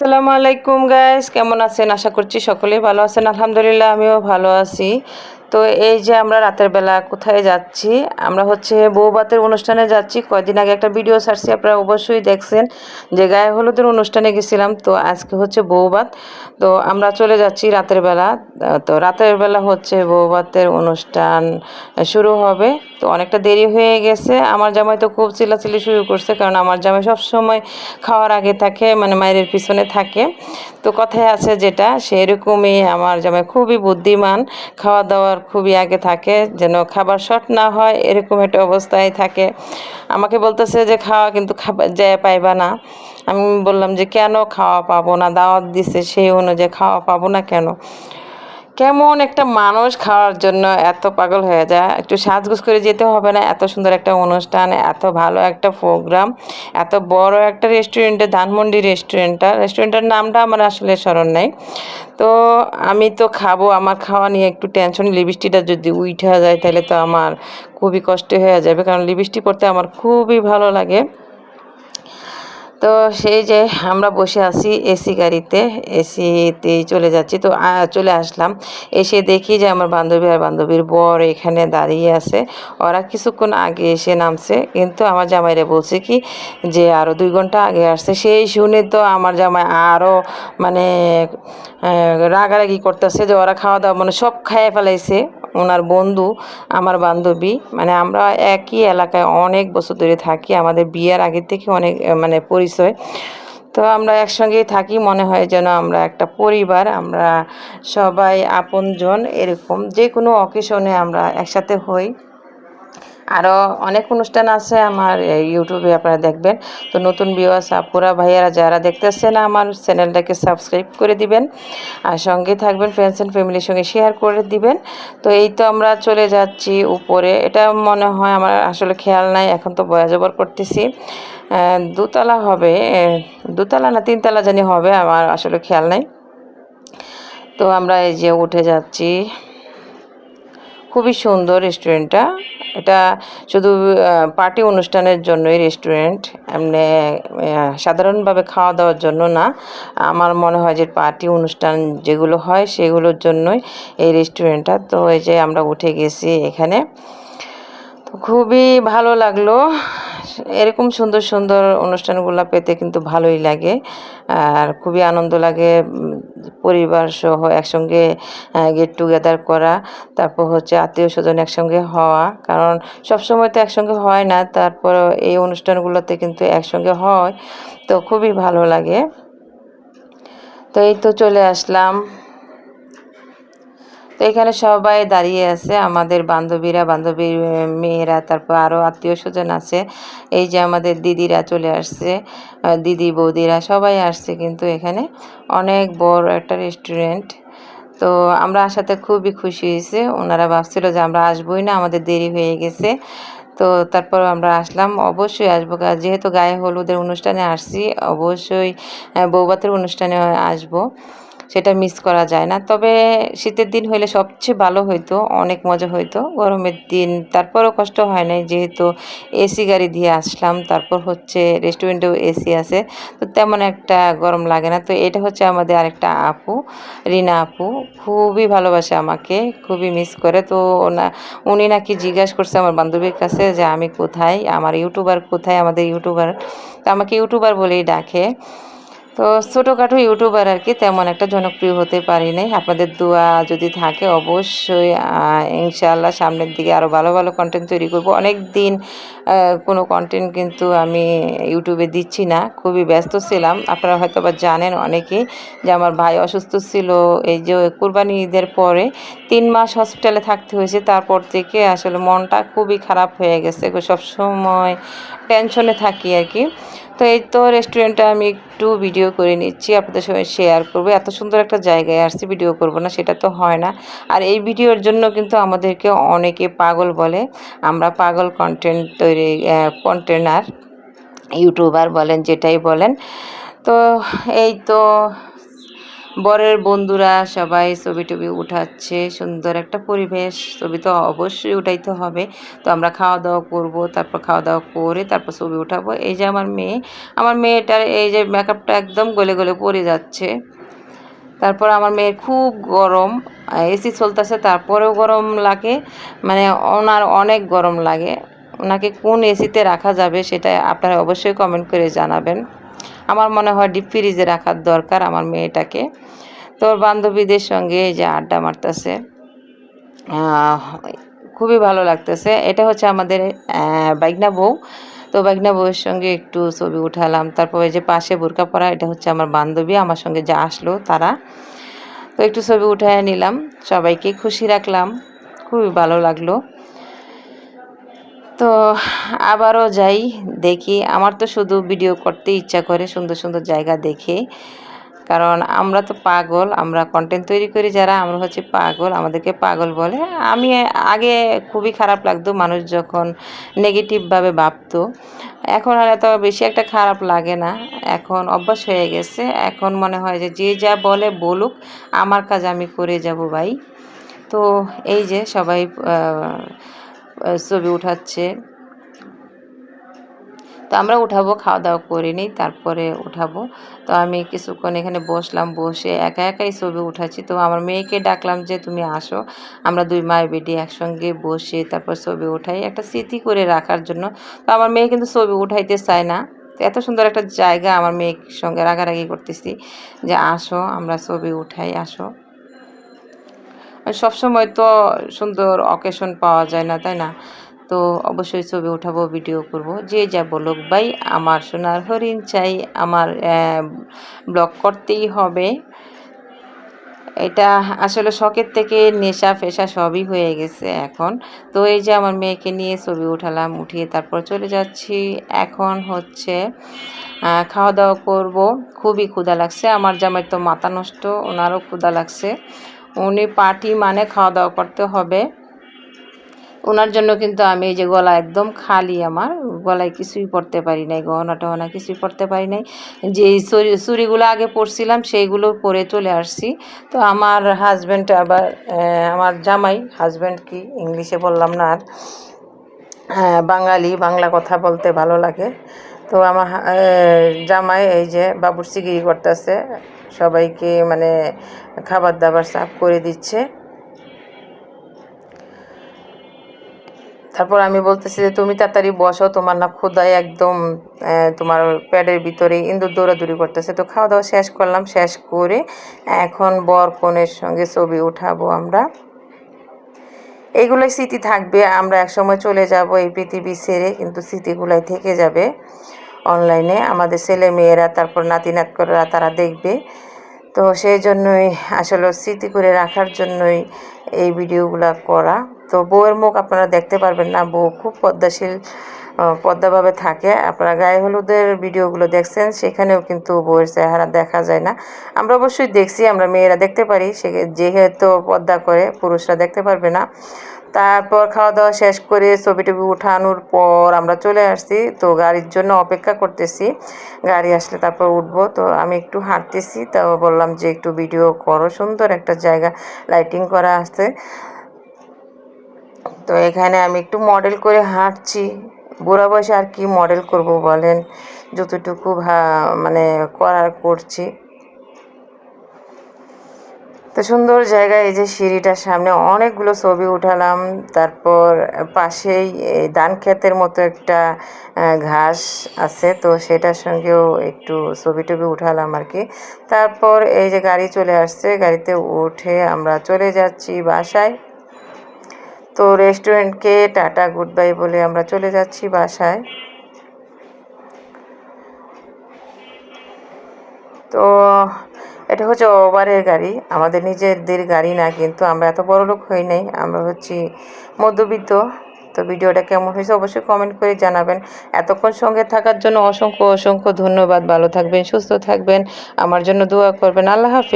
আসসালামু আলাইকুম গাইস কেমন আছেন? আশা করছি সকলেই ভালো আছেন। আলহামদুলিল্লাহ আমিও ভালো আছি। তো এই যে আমরা রাতের বেলা কোথায় যাচ্ছি, আমরা হচ্ছে বউবাতের অনুষ্ঠানে যাচ্ছি। কয়দিন আগে একটা ভিডিও ছাড়ছি, আপনারা অবশ্যই দেখছেন যে গায়ে হলুদের অনুষ্ঠানে গেছিলাম। তো আজকে হচ্ছে বউবাত তো আমরা চলে যাচ্ছি রাতের বেলা। তো রাতের বেলা হচ্ছে বউবাতের অনুষ্ঠান শুরু হবে। তো অনেকটা দেরি হয়ে গেছে। আমার জামাই তো খুব চিল্লাচিল্লি শুরু করছে, কারণ আমার জামাই সব সময় খাওয়ার আগে থাকে মানে মায়ের পিছনে থাকে। তো কথায় আছে যেটা, সেরকমই আমার জামাই খুবই বুদ্ধিমান খাওয়া দাওয়ার খুবই আগে থাকে, যেন খাবার শর্ট না হয়, এরকম একটা অবস্থায় থাকে। আমাকে বলতেছে যে, খাওয়া কিন্তু খাবার যায় পাইবা না। আমি বললাম যে, কেন খাওয়া পাবো না? দাওয়াত দিছে সেই অনুযায়ী খাওয়া পাবো না কেন? কেমন একটা মানুষ খাওয়ার জন্য এত পাগল হয়ে যায়? একটু সাজগুজ করে যেতে হবে না? এত সুন্দর একটা অনুষ্ঠান, এত ভালো একটা প্রোগ্রাম এত বড় একটা রেস্টুরেন্টে ধানমন্ডি রেস্টুরেন্টটা রেস্টুরেন্টের নামটা আমার আসলে স্মরণ নেই। তো আমি তো খাব, আমার খাওয়া নিয়ে একটু টেনশন লিপস্টিকটা যদি উঠে যায় তাহলে তো আমার খুবই কষ্ট হয়ে যাবে। কারণ লিপস্টিক পরতে আমার খুবই ভালো লাগে। তো সেই যে আমরা বসে আছি এসি গাড়িতে এসিতেই চলে যাচ্ছি। তো চলে আসলাম। এসে দেখি যে আমার বান্ধবী আর বান্ধবীর বর এখানে দাঁড়িয়ে আছে। ওরা কিছুক্ষণ আগে এসে নামছে। কিন্তু আমার জামাইরে বলছে কি যে আরও দুই ঘণ্টা আগে আসছে। সেই শুনে তো আমার জামাই আরও মানে রাগারাগি করতেছে যে ওরা খাওয়া দাওয়া মানে সব খাইয়ে ফেলাইছে। ওনার বন্ধু, আমার বান্ধবী মানে আমরা একই এলাকায় অনেক বছর ধরে থাকি, আমাদের বিয়ের আগের থেকে অনেক মানে পরিচয়। তো আমরা একসঙ্গেই থাকি, মনে হয় যেন আমরা একটা পরিবার, আমরা সবাই আপনজন, এরকম। যে কোনো অকেশনে আমরা একসাথে হই। আরও অনেক অনুষ্ঠান আছে আমার ইউটিউবে আপনারা দেখবেন। তো নতুন ভিউয়ার্স আপুরা, ভাইয়ারা যারা দেখতেছেন আমার চ্যানেলটাকে সাবস্ক্রাইব করে দিবেন। আর সঙ্গে থাকবেন ফ্রেন্ডস অ্যান্ড ফ্যামিলির সঙ্গে শেয়ার করে দিবেন। তো এই তো আমরা চলে যাচ্ছি উপরে। এটা মনে হয় আমার আসলে খেয়াল নাই, এখন তো বয়া জবর করতেছি। দুতলা হবে দুতলা না তিনতলা জানি হবে, আমার আসলে খেয়াল নাই। তো আমরা এই যে উঠে যাচ্ছি। খুবই সুন্দর রেস্টুরেন্টটা। এটা শুধু পার্টি অনুষ্ঠানের জন্যই রেস্টুরেন্ট। এমনি সাধারণভাবে খাওয়া দাওয়ার জন্য না। আমার মনে হয় যে পার্টি অনুষ্ঠান যেগুলো হয় সেগুলোর জন্যই এই রেস্টুরেন্টটা। তো এই যে আমরা উঠে গেছি এখানে। তো খুবই ভালো লাগল। এরকম সুন্দর সুন্দর অনুষ্ঠানগুলো পেতে কিন্তু ভালোই লাগে। আর খুবই আনন্দ লাগে পরিবার সহ একসঙ্গে গেট টুগেদার করা, তারপর হচ্ছে আত্মীয় স্বজন একসঙ্গে হওয়া। কারণ সবসময় তো একসঙ্গে হয় না তারপর এই অনুষ্ঠানগুলোতে কিন্তু একসঙ্গে হয়, তো খুবই ভালো লাগে। তো এই তো চলে আসলাম। তো এখানে সবাই দাঁড়িয়ে আছে, আমাদের বান্ধবীরা বান্ধবীর মেয়েরা, তারপর আরও আত্মীয় স্বজন আছে। এই যে আমাদের দিদিরা চলে আসছে দিদি, বৌদিরা সবাই আসছে কিন্তু এখানে। অনেক বড় একটা রেস্টুরেন্ট। তো আমরা আসাতে খুবই খুশি হয়েছে। ওনারা ভাবছিল যে আমরা আসবোই না, আমাদের দেরি হয়ে গেছে। তো তারপর আমরা আসলাম, অবশ্যই আসব। যেহেতু গায়ে হলুদের অনুষ্ঠানে আসছি, অবশ্যই বৌবাতের অনুষ্ঠানে আসব। সেটা মিস করা যায় না। তবে শীতের দিন হইলে সবচেয়ে ভালো হইতো, অনেক মজা হইতো। গরমের দিন তারপরও কষ্ট হয় নাই, যেহেতু এসি গাড়ি দিয়ে আসলাম, তারপর হচ্ছে রেস্টুরেন্টেও এসি আছে। তো তেমন একটা গরম লাগে না। তো এটা হচ্ছে আমাদের আরেকটা আপু, রিনা আপু, খুবই ভালোবাসে আমাকে, খুবই মিস করে। তো ওনা, উনি নাকি জিজ্ঞাসা করছে আমার বান্ধবীর কাছে যে আমি কোথায়, আমার ইউটিউবার কোথায়, আমাদের ইউটিউবার তো আমাকে ইউটিউবার বলেই ডাকে। তো ছোটোখাটো ইউটিউবার আর কি তেমন একটা জনপ্রিয় হতে পারি নাই। আপনাদের দোয়া যদি থাকে অবশ্যই ইনশাআল্লাহ সামনের দিকে আরও ভালো ভালো কন্টেন্ট তৈরি করব। অনেক দিন কোনো কন্টেন্ট কিন্তু আমি ইউটিউবে দিচ্ছি না। খুবই ব্যস্ত ছিলাম। আপনারা হয়তো বা জানেন অনেকেই যে আমার ভাই অসুস্থ ছিল এই যে কুরবানি ঈদের পরে। তিন মাস হসপিটালে থাকতে হয়েছে। তারপর থেকে আসলে মনটা খুবই খারাপ হয়ে গেছে সবসময় টেনশনে থাকি আর কি। তো এই তো রেস্টুরেন্টে আমি একটু ভিডিও করে নিচ্ছি, আপনাদের সঙ্গে শেয়ার করব। এত সুন্দর একটা জায়গায় আসছি ভিডিও করব না, সেটা তো হয় না। আর এই ভিডিওর জন্য কিন্তু আমাদেরকে অনেকে পাগল বলে। আমরা পাগল কন্টেন্ট তৈরি কন্টেনার ইউটিউবার বলেন, যেটাই বলেন। তো এই তো বরের বন্ধুরা সবাই ছবি টবি উঠাচ্ছে, সুন্দর একটা পরিবেশ। ছবি তো অবশ্যই উঠাইতে হবে। তো আমরা খাওয়া দাওয়া করব, তারপর খাওয়া দাওয়া করে তারপর ছবি উঠাবো। এই যে আমার মেয়ে, আমার মেয়েটার এই যে মেকআপটা একদম গলে গলে পড়ে যাচ্ছে। তারপর আমার মেয়ের খুব গরম এসি চলতেছে, তারপরেও গরম লাগে। মানে ওনার অনেক গরম লাগে। ওনাকে কোন এসিতে রাখা যাবে সেটা আপনারা অবশ্যই কমেন্ট করে জানাবেন। আমার মনে হয় ডিপ ফ্রিজে রাখার দরকার আমার মেয়েটাকে। তোর বান্ধবীদের সঙ্গে এই যে আড্ডা মারতেছে খুবই ভালো লাগতেছে। এটা হচ্ছে আমাদের বাইকনা বউ। তো বাইকনা বউয়ের সঙ্গে একটু ছবি উঠালাম। তারপর যে পাশে বোরকা পরা, এটা হচ্ছে আমার বান্ধবী। আমার সঙ্গে যা আসলো তারা। তো একটু ছবি উঠায় নিলাম। সবাইকে খুশি রাখলাম। খুবই ভালো লাগল। তো আবারও যাই, দেখি। আমার তো শুধু ভিডিও করতে ইচ্ছা করে সুন্দর সুন্দর জায়গা দেখে। কারণ আমরা তো পাগল, আমরা কন্টেন্ট তৈরি করি যারা, আমরা হচ্ছে পাগল, আমাদেরকে পাগল বলে। আমি আগে খুবই খারাপ লাগতো, মানুষ যখন নেগেটিভভাবে ভাবতো। এখন আর এত বেশি একটা খারাপ লাগে না। এখন অভ্যাস হয়ে গেছে। এখন মনে হয় যে যে যা বলে বলুক, আমার কাজ আমি করে যাব ভাই। তো এই যে সবাই ছবি উঠাচ্ছে। তো আমরা উঠাবো খাওয়া দাওয়া করে নিই, তারপরে উঠাবো। তো আমি কিছুক্ষণ এখানে বসলাম, বসে একা একাই ছবি উঠাচ্ছি। তো আমার মেয়েকে ডাকলাম যে, তুমি আসো। আমরা দুই মায়ের বেডি একসঙ্গে বসে তারপর ছবি উঠাই, একটা স্মৃতি করে রাখার জন্য। তো আমার মেয়ে কিন্তু ছবি উঠাইতে চায় না। এত সুন্দর একটা জায়গা আমার মেয়ের সঙ্গে রাগারাগি করতেছি যে, আসো, আমরা ছবি উঠাই, আসো। সবসময় তো সুন্দর অকেশন পাওয়া যায় না, তাই না? তো অবশ্যই ছবি উঠাবো ভিডিও করব। যে যা বলুক ভাই, আমার সোনার হরিণ চাই, আমার ব্লগ করতেই হবে। এটা আসলে শখের থেকে নেশা ফেশা সবই হয়ে গেছে এখন। তো এই যে আমার মেয়েকে নিয়ে ছবি উঠালাম, উঠিয়ে তারপর চলে যাচ্ছি। এখন হচ্ছে খাওয়া দাওয়া করব। খুবই ক্ষুধা লাগছে, আমার জামাই তো মাথা নষ্ট, ওনারও ক্ষুধা লাগছে। উনি পার্টি মানে খাওয়া দাওয়া করতে হবে। ওনার জন্য কিন্তু আমি এই যে গলা একদম খালি আমার, গলায় কিছুই পড়তে পারি নাই, গহনা টহনা কিছুই পড়তে পারি নাই। যে চুরিগুলো আগে পরছিলাম সেইগুলো পরে চলে আসছি। তো আমার হাজব্যান্ড আবার আমার জামাই হাজব্যান্ড কি ইংলিশে বললাম না আর বাঙালি, বাংলা কথা বলতে ভালো লাগে। তো আমার জামাই এই যে বাবুর সিগিরি করতেছে। সবাইকে মানে খাবার দাবার সাফ করে দিচ্ছে। তারপর আমি বলতেছি যে, তুমি তাড়াতাড়ি বসো, তোমার না ক্ষুদায় একদম তোমার প্যাডের ভিতরে ইন্দুর দৌড়াদৌড়ি করতেছে। তো খাওয়া দাওয়া শেষ করলাম, শেষ করে এখন বর কনের সঙ্গে ছবি উঠাবো আমরা। এইগুলোই স্মৃতি থাকবে, আমরা একসময় চলে যাব এই পৃথিবী ছেড়ে, কিন্তু স্মৃতিগুলাই থেকে যাবে। অনলাইনে আমাদের ছেলে মেয়েরা তারপর নাতি নাতকরা তারা দেখবে। তো সেই জন্যই আসলে স্মৃতি করে রাখার জন্যই এই ভিডিওগুলো করা। তো বউয়ের মুখ আপনারা দেখতে পারবেন না। বউ খুব পদ্মাশীল। পদ্মাভাবে থাকে। আপনারা গায়ে হলুদের ভিডিওগুলো দেখছেন, সেখানেও কিন্তু বউয়ের চেহারা দেখা যায় না। আমরা অবশ্যই দেখছি, আমরা মেয়েরা দেখতে পারি, সে যেহেতু পদ্মা করে, পুরুষরা দেখতে পারবে না। তারপর খাওয়া দাওয়া শেষ করে ছবি টবি উঠানোর পর আমরা চলে আসছি। তো গাড়ির জন্য অপেক্ষা করতেছি। গাড়ি আসলে তারপর উঠবো। তো আমি একটু হাঁটতেছি, তো বললাম যে একটু ভিডিও করো, সুন্দর একটা জায়গা, লাইটিং করা আছে। তো এখানে আমি একটু মডেল করে হাঁটছি। বুড়া বয়সে আর কি মডেল করব বলেন? যতটুকু মানে করার করছি। তো সুন্দর জায়গা এই যে সিঁড়িটার সামনে অনেকগুলো ছবি উঠালাম। তারপর পাশেই ধান ক্ষেতের মতো একটা ঘাস আছে। তো সেটার সঙ্গেও একটু ছবি টবি উঠালাম আর কি। তারপর এই যে গাড়ি চলে আসছে, গাড়িতে উঠে আমরা চলে যাচ্ছি বাসায়। তো রেস্টুরেন্টকে টাটা গুড বাই বলে আমরা চলে যাচ্ছি বাসায়। তো এটা হচ্ছে ওভারের গাড়ি, আমাদের নিজেদের গাড়ি না, কিন্তু আমরা এত বড় লোক হই নাই, আমরা হচ্ছি মধ্যবিত্ত। তো ভিডিওটা কেমন হয়েছে অবশ্যই কমেন্ট করে জানাবেন। এতক্ষণ সঙ্গে থাকার জন্য অসংখ্য অসংখ্য ধন্যবাদ। ভালো থাকবেন, সুস্থ থাকবেন। আমার জন্য দোয়া করবেন। আল্লাহ হাফিজ।